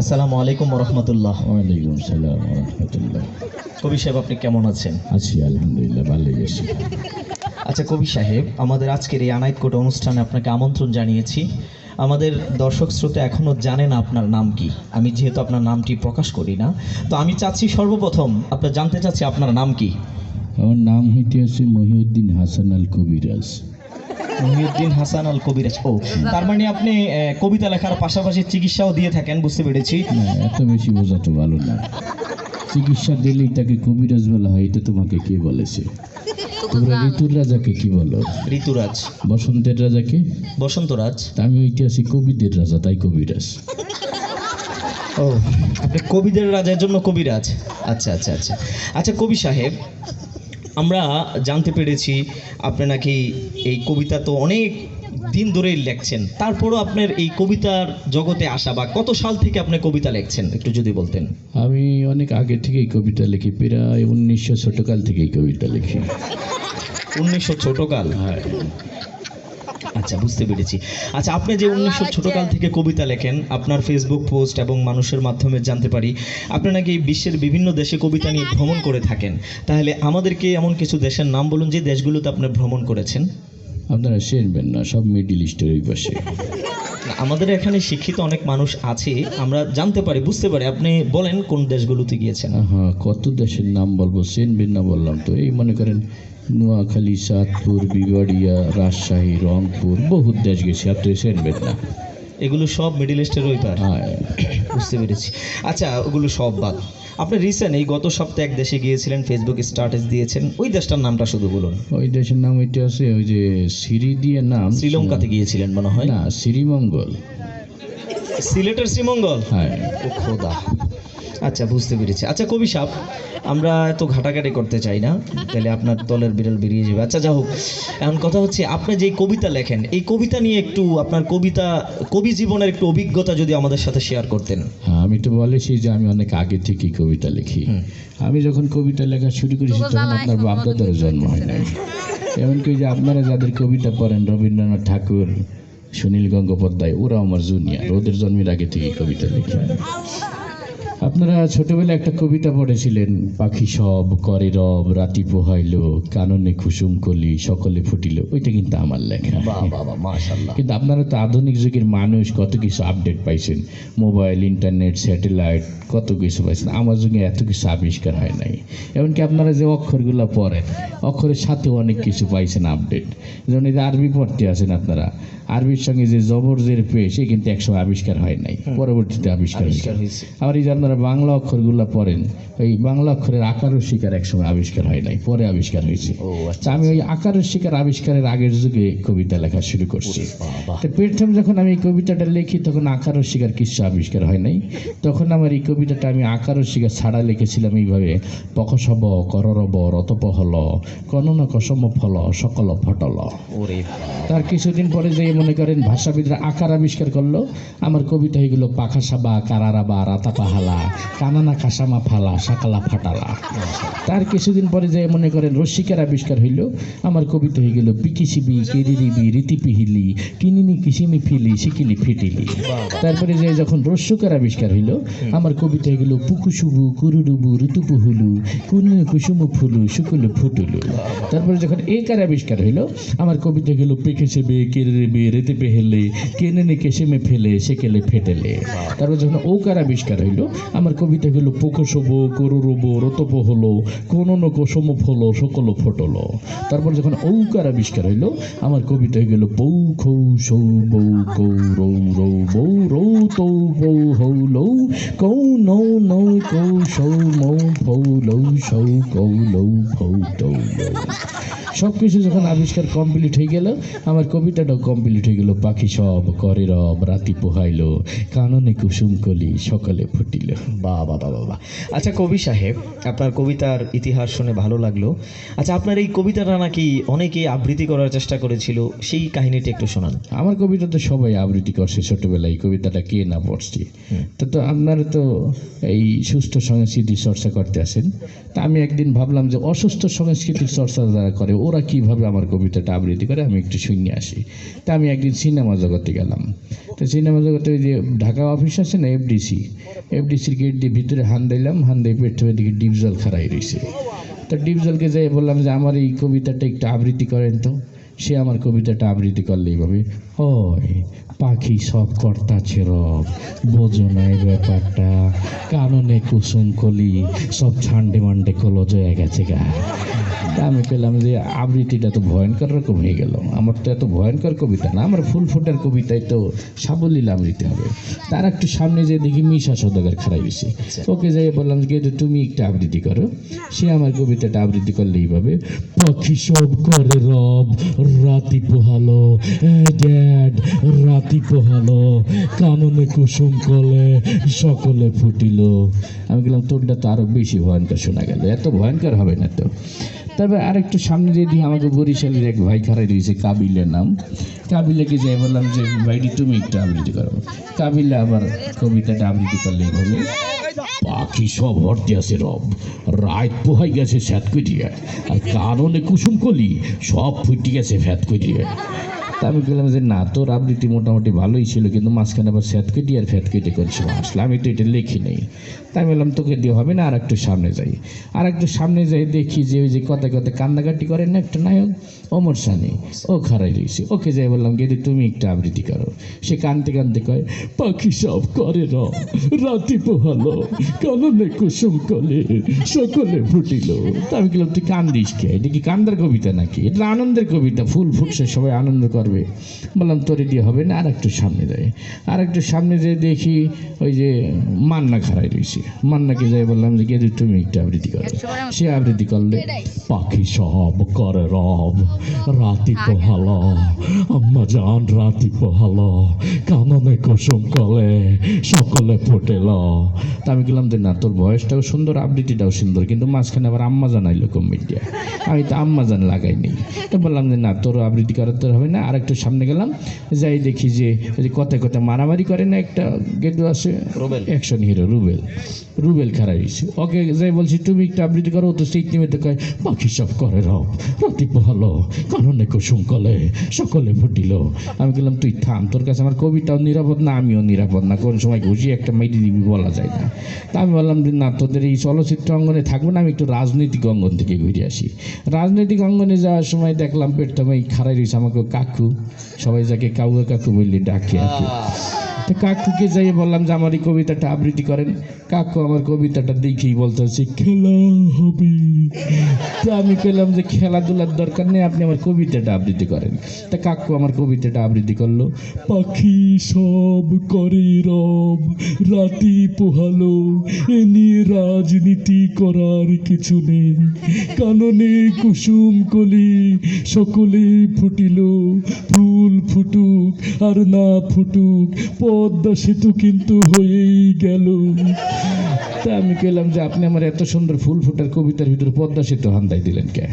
আসসালামু আলাইকুম রহমতুল্লাহ ওয়ালাইকুম সালাম রহমতুল্লাহ কবি সাহেব আপনি কেমন আছেন? আছি আলহামদুলিল্লাহ ভালোই আছি। আচ্ছা কবি সাহেব আমাদের আজকের এই আনাইত কোট অনুষ্ঠানে আপনাকে আমন্ত্রণ জানিয়েছি। আমাদের দর্শক শ্রোতা এখনও জানে না আপনার নাম কি। আমি যেহেতু আপনার নামটি প্রকাশ করি না তো আমি চাচ্ছি সর্বপ্রথম আপনার জানতে চাচ্ছি আপনার নাম কি। আমার নাম হইতে আছে মহিউদ্দিন হাসান আল কবিরাজ মহিউদ্দিন হাসান আল কবিরাজ ও তার মানে আপনি কবিতা লেখার পাশাপাশি চিকিৎসাও দিয়ে থাকেন বুঝতে পেরেছি। এত বেশি বোঝা তো ভালো না। চিকিৎসা দিলেই তাকে কবিরাজ বলা হয় এটা তোমাকে কে বলেছে? তোমরা ঋতুর রাজাকে কি বলো? ঋতুরাজ। বসন্তের রাজাকে? বসন্তরাজ। আমি ওইটা আছি কবিদের রাজা তাই কবিরাজ। ও আপনি কবিদের রাজার জন্য কবিরাজ। আচ্ছা আচ্ছা আচ্ছা। আচ্ছা কবি সাহেব আমরা জানতে পেরেছি আপনি নাকি এই কবিতা তো অনেক দিন ধরেই লেখছেন। তারপরও আপনার এই কবিতার জগতে আসা বা কত সাল থেকে আপনি কবিতা লেখছেন একটু যদি বলতেন। আমি অনেক আগে থেকেই কবিতা লিখি প্রায় উনিশশো ছোটকাল থেকেই কবিতা লিখি। উনিশশো ছোটকাল হ্যাঁ। আচ্ছা বুঝতে পেরেছি। আচ্ছা আপনি যে উনিশশো ছোটকাল থেকে কবিতা লেখেন আপনার ফেসবুক পোস্ট এবং মানুষের মাধ্যমে জানতে পারি আপনি নাকি বিশ্বের বিভিন্ন দেশে কবিতা নিয়ে ভ্রমণ করে থাকেন? তাহলে আমাদেরকে এমন কিছু দেশের নাম বলুন যে দেশগুলোতে আপনি ভ্রমণ করেছেন? আপনারা শুনবেন না সব মিডিল ইস্টের ওই পাশে। আমাদের এখানে শিক্ষিত অনেক মানুষ আছে আমরা জানতে পারি বুঝতে পারি। আপনি বলেন কোন দেশগুলোতে গিয়েছেন? হ্যাঁ কত দেশের নাম বলব চেনবেন না বললাম তো। এই মনে করেন নোয়াখালী সাতপুর বিবাড়িয়া রাজশাহী রংপুর বহুত দেশ গেছি। আপনি চেনবেন না এগুলো সব মিডিল ইস্টের ওই পার। হ্যাঁ। বুঝতে পেরেছি। আচ্ছা ওগুলো সব বাদ। আপনি রিসেন্ট এই গত সপ্তাহে এক দেশে গিয়েছিলেন ফেসবুক স্ট্যাটাস দিয়েছেন। ওই দেশটার নামটা শুধু বলুন। ওই দেশের নাম ওইটা আছে ওই যে সিরি দিয়ে নাম শ্রীলঙ্কাতে গিয়েছিলেন মনে হয়? না শ্রীমঙ্গল। সিলেটের শ্রীমঙ্গল? হ্যাঁ। ও খোদা। আচ্ছা বুঝতে পেরেছি। আচ্ছা কবি সাহেব আমরা এত ঘাটাঘাটি করতে চাই না তাহলে আপনার দলের বিড়াল বেরিয়ে যাবে। আচ্ছা যা হোক এখন কথা হচ্ছে আপনি যে কবিতা লেখেন এই কবিতা নিয়ে একটু আপনার কবিতা কবি জীবনের একটু অভিজ্ঞতা যদি আমাদের সাথে শেয়ার করতেন। হ্যাঁ আমি তো বলেছি যে আমি অনেক আগে থেকেই কবিতা লিখি। আমি যখন কবিতা লেখা শুরু করেছি তখন আপনার বাপদাদারও জন্ম হয় নাই। এমনকি যে আপনারা যাদের কবিতা পড়েন রবীন্দ্রনাথ ঠাকুর সুনীল গঙ্গোপাধ্যায় ওরা আমার জুনিয়র ওদের জন্মের আগে থেকেই কবিতা লিখি। আপনারা ছোটবেলায় একটা কবিতা পড়েছিলেন পাখি সব করে রব রাতি পোহাইল কাননে কুসুম কলি সকলে ফুটিল। ওইটা কিন্তু আমার লেখা। কিন্তু আপনারা তো আধুনিক যুগের মানুষ কত কিছু আপডেট পাইছেন। মোবাইল ইন্টারনেট স্যাটেলাইট কত কিছু পাইছেন। আমার যুগে এত কিছু আবিষ্কার হয় নাই। এমনকি আপনারা যে অক্ষরগুলো পড়েন অক্ষরের সাথে অনেক কিছু পাইছেন আপডেট যেমন এই যে আরবি পড়তে আছেন আপনারা আরবির সঙ্গে যে জবর জের পেশ এ কিন্তু একসময় আবিষ্কার হয় নাই। পরবর্তীতে আবিষ্কার হয়েছে। আবার এই আপনারা বাংলা অক্ষরগুলো পড়েন এই বাংলা অক্ষরের আকারও শিকার একসময় আবিষ্কার হয় নাই পরে আবিষ্কার হয়েছে। ও আচ্ছা আমি ওই আকার ও শিকার আবিষ্কারের আগের যুগে কবিতা লেখা শুরু করছি। প্রথম যখন আমি কবিতাটা লিখি তখন আকার ও শিকার কিছু আবিষ্কার হয় নাই। তখন আমার এই কবিতাটা আমি আকার ও শিকার ছাড়া লিখেছিলাম এইভাবে পকসব কররব রতপহল কনন কসম ফল সকল ফটল। তার কিছুদিন পরে যে মনে করেন ভাষাবিদরা আকার আবিষ্কার করল আমার কবিতা হয়ে পাখা সাবা কারারাবা রাতা কানানা কাসামা ফালা সাকালা ফাটালা। তার কিছুদিন পরে যে মনে করেন রসিকার আবিষ্কার হইল, আমার কবিতা হয়ে গেল পিকিসিবি, কেরিরিবি রীতি পিহিলি কিনিনি কিসিমি ফিলি, শিকিলি ফিটিলি। তারপরে যে যখন রস্যকার আবিষ্কার হইল, আমার কবিতা হয়ে গেল পুকুসুবু কুরুডুবু ঋতুপু হুলু কুনু কুসুমু ফুলু, শুকুলু ফুটুলু। তারপরে যখন একার আবিষ্কার হইল, আমার কবিতা গেল পেকে সেবে কেড়ে বে রেতে পেহেলে কেনে নে কেসেমে ফেলে সেকেলে ফেটেলে। তারপর যখন ওকার আবিষ্কার হইল আমার কবিতা গেল শোভ করুরব রতপ হলো, কোন ন সমপ হলো, সকল ফটলো। তারপর যখন ঔকার আবিষ্কার হইল, আমার কবিতা গেল বৌ খৌ সৌ বৌ কৌ রৌ রৌ বৌ রৌ তৌ বৌ হৌ লৌ ফৌ লৌ সৌ কৌ লৌ সব কিছু যখন আবিষ্কার কমপ্লিট হয়ে গেল আমার কবিতাটাও কমপ্লিট হয়ে গেল পাখি সব করে রব রাতি পোহাইল কাননে কুসুম কলি সকালে ফুটিল। বা বাহ, বাহ আচ্ছা কবি সাহেব আপনার কবিতার ইতিহাস শুনে ভালো লাগল। আচ্ছা আপনার এই কবিতাটা নাকি অনেকে আবৃত্তি করার চেষ্টা করেছিল সেই কাহিনীটি একটু শোনান। আমার কবিতা তো সবাই আবৃত্তি করছে ছোটবেলায় এই কবিতাটা কে না পড়ছে? তো তো আপনারা তো এই সুস্থ সংস্কৃতি চর্চা করতে আসেন। তা আমি একদিন ভাবলাম যে অসুস্থ সংস্কৃতির চর্চা যারা করে, ওরা কীভাবে আমার কবিতাটা আবৃত্তি করে আমি একটু শুনে আসি। তা আমি একদিন সিনেমা জগতে গেলাম। তো সিনেমা জগতে ওই যে ঢাকা অফিস আছে না এফডিসি এফডিসির গেট দিয়ে ভিতরে হান দিলাম, হান দিয়ে পেট দিকে ডিপ জল খারাই রয়েছে তো ডিপ জলকে যাই বললাম যে আমার এই কবিতাটা একটু আবৃত্তি করেন তো। সে আমার কবিতাটা আবৃত্তি করলে এইভাবে, হয় পাখি সব কর্তাছে রব বোঝো না এই ব্যাপারটা কাননে কুসুম কলি সব ছান্ডে মান্ডে কলজ হয়ে গেছে গা। আমি পেলাম যে আবৃত্তিটা তো ভয়ঙ্কর রকম হয়ে গেল। আমার তো এত ভয়ঙ্কর কবিতা না আমার ফুল ফুটার কবিতায় তো সাবলীল আবৃত্তি হবে। তার একটু সামনে যে দেখি মিশা সদাগর খারাই দিছে ওকে যাই বললাম যে "গেদু, তুমি একটা আবৃত্তি করো। সে আমার কবিতাটা আবৃত্তি করলে এইভাবে পাখি সব করে রব রাতি পোহালো ড্যাড রাতি পোহালো কাননে কুসুম কলে, সকলে ফুটিল। আমি গেলাম তোরটা তো আরও বেশি ভয়ঙ্কর শোনা গেল। এত ভয়ঙ্কর হবে না তো। তবে আরেকটু সামনে দিয়ে আমাকে বরিশালের এক ভাই খারাই রয়েছে, কাবিলের নাম। কাবিলাকে যাই বললাম যে, ভাইটি, তুমি একটু আবৃত্তি করো। কাবিলা আবার কবিতাটা আবৃত্তি করলে এইভাবে পাখি সব হরতে আছে রব। রাত পোহাই গেছে স্যাত করিয়া আর কারণে কুসুম কলি সব ফুটি গেছে ফ্যাত করিয়া। তা আমি বললাম যে, না, তোর আবৃত্তি মোটামুটি ভালোই ছিল, কিন্তু মাঝখানে আবার স্যাত কেটে আর ফ্যাত কেটে করছে আসলে আমি তো এটা লিখি নেই। তাই বললাম, তোকে দিয়ে হবে না আর একটু সামনে যাই। আর একটু সামনে যাই, দেখি যে ওই যে কথা কথা কান্নাকাটি করেন না একটা নায়ক অমর সানি ও খারাই রয়েছে। ওকে যাই বললাম, গেদি, তুমি একটা আবৃত্তি করো। সে কানতে কানতে কয়, পাখি সব করে র, রাতি পোহালো কাননে কুসুম কলে, সকলে ফুটিল। তা আমি বললাম, তুই কান্দিস কে? এটা কি কান্দার কবিতা নাকি? এটা আনন্দের কবিতা, ফুল ফুটছে, সবাই আনন্দ করবে। বললাম, তোরে দিয়ে হবে না আর একটু সামনে যাই। আর একটু সামনে যেয়ে দেখি ওই যে মান্না খারাই রয়েছে। মান্নাকে যাই বললাম যে গেদি তুমি একটা আবৃত্তি করো। সে আবৃত্তি করলে পাখি সব কর রব। রাতি পোহালো আম্মা জান রাতি পোহালো। কাননে কুসুম কলে সকলে ফুটেল তা আমি গেলাম যে না তোর বয়সটাও সুন্দর আবৃত্তিটাও সুন্দর কিন্তু মাঝখানে আবার আম্মা জানাইলো কম মিডিয়া আমি তো আম্মা জান লাগাইনি। তো বললাম যে না তোর আবৃত্তি করার তোর হবে না। আর একটু সামনে গেলাম যাই দেখি যে ওই যে কথায় কথায় মারামারি করে না একটা গেদু আছে Rubel. Action hero Rubel. Rubel খারাপ হয়েছে। ওকে যাই বলছি তুমি একটু আবৃত্তি করো তো সেই নিমিত্তে কয় পাখি সব করে রব রাতি পোহালো কাননে কুসুম কলে সকলে ফুটিল। আমি বললাম তুই থাম তোর কাছে আমার কবিতাও নিরাপদ না, আমিও নিরাপদ না। কোন সময় ঘুষি একটা মেয়েটি দিবি বলা যায় না। তা আমি বললাম যে, না, তোদের এই চলচ্চিত্র অঙ্গনে থাকব না, আমি একটু রাজনৈতিক অঙ্গন থেকে ঘুরে আসি। রাজনৈতিক অঙ্গনে যাওয়ার সময় দেখলাম পেটটা এই খারাই রয়েছে আমাকে কাকু, সবাই যাকে কাউকে কাকু বললি ডাকে তো কাকুকে যাই বললাম যে, আমার এই কবিতাটা আবৃত্তি করেন। কাকু আমার কবিতাটা দেখেই বলতে হচ্ছে খেলা হবে? তো আমি কইলাম যে খেলাধুলার দরকার নেই, আপনি আমার কবিতাটা আবৃত্তি করেন। তা কাকু আমার কবিতাটা আবৃত্তি করল, পাখি সব করে রব, রাতি পোহালো, এ নিয়ে রাজনীতি করার কিছু নেই। কাননে কুসুম কলি সকলে ফুটিল, ফুল ফুটুক আর না ফুটুক, পদ্মা সেতু কিন্তু হয়েই গেল। তা আমি কইলাম যে, আপনি আমার এত সুন্দর ফুল ফুটার কবিতার ভিতরে পদ্মা সেতু হান্দাই দিলেন কে?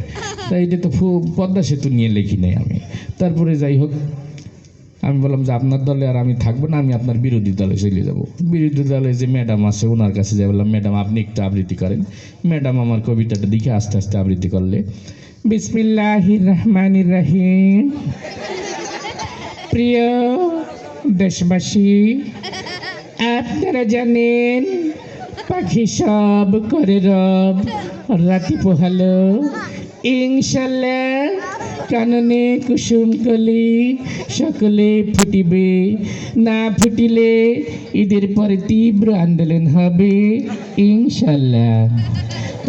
তাই এটা তো পদ্মা সেতু নিয়ে লিখি নাই আমি। তারপরে যাই হোক, আমি বললাম যে আপনার দলে আর আমি থাকব না, আমি আপনার বিরোধী দলে চলে যাব। বিরোধী দলে যে ম্যাডাম আছে ওনার কাছে যাই বললাম, ম্যাডাম, আপনি একটু আবৃত্তি করেন। ম্যাডাম আমার কবিতাটা দেখে আস্তে আস্তে আবৃত্তি করলে বিসমিল্লাহির রহমানির রহিম প্রিয় দেশবাসী, আপনারা জানেন পাখি সব করে রব। রাতি পোহালো। ইনশাল্লাহ কাননে কুসুম কলি সকলে ফুটিবে। না ফুটিলে ঈদের পরে তীব্র আন্দোলন হবে। ইনশাল্লাহ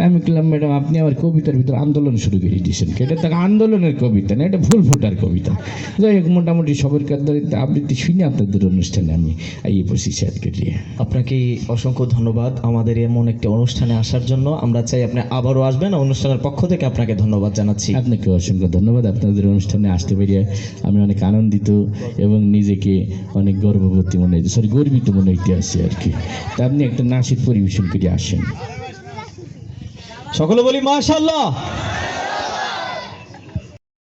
আমি বললাম ম্যাডাম আপনি আমার কবিতার ভিতরে আন্দোলন শুরু করে দিয়েছেন এটা তো আন্দোলনের কবিতা না এটা ফুল ফোটার কবিতা। যাই হোক মোটামুটি সবের কাছে আবৃত্তি শুনে আপনাদের অনুষ্ঠানে আমি আইয়ে বসেছি আজকে আপনাকে অসংখ্য ধন্যবাদ আমাদের এমন একটি অনুষ্ঠানে আসার জন্য। আমরা চাই আপনি আবারও আসবেন। অনুষ্ঠানের পক্ষ থেকে আপনাকে ধন্যবাদ জানাচ্ছি। আপনাকে অসংখ্য ধন্যবাদ। আপনাদের অনুষ্ঠানে আসতে পেরে আমি অনেক আনন্দিত এবং নিজেকে অনেক গর্ববতী মনে হইতে সরি গর্বিত মনে হইতে আছি আর কি। তা আপনি একটা নাচের পরিবেশন করে আসেন। সকলে বলি মাশাল্লাহ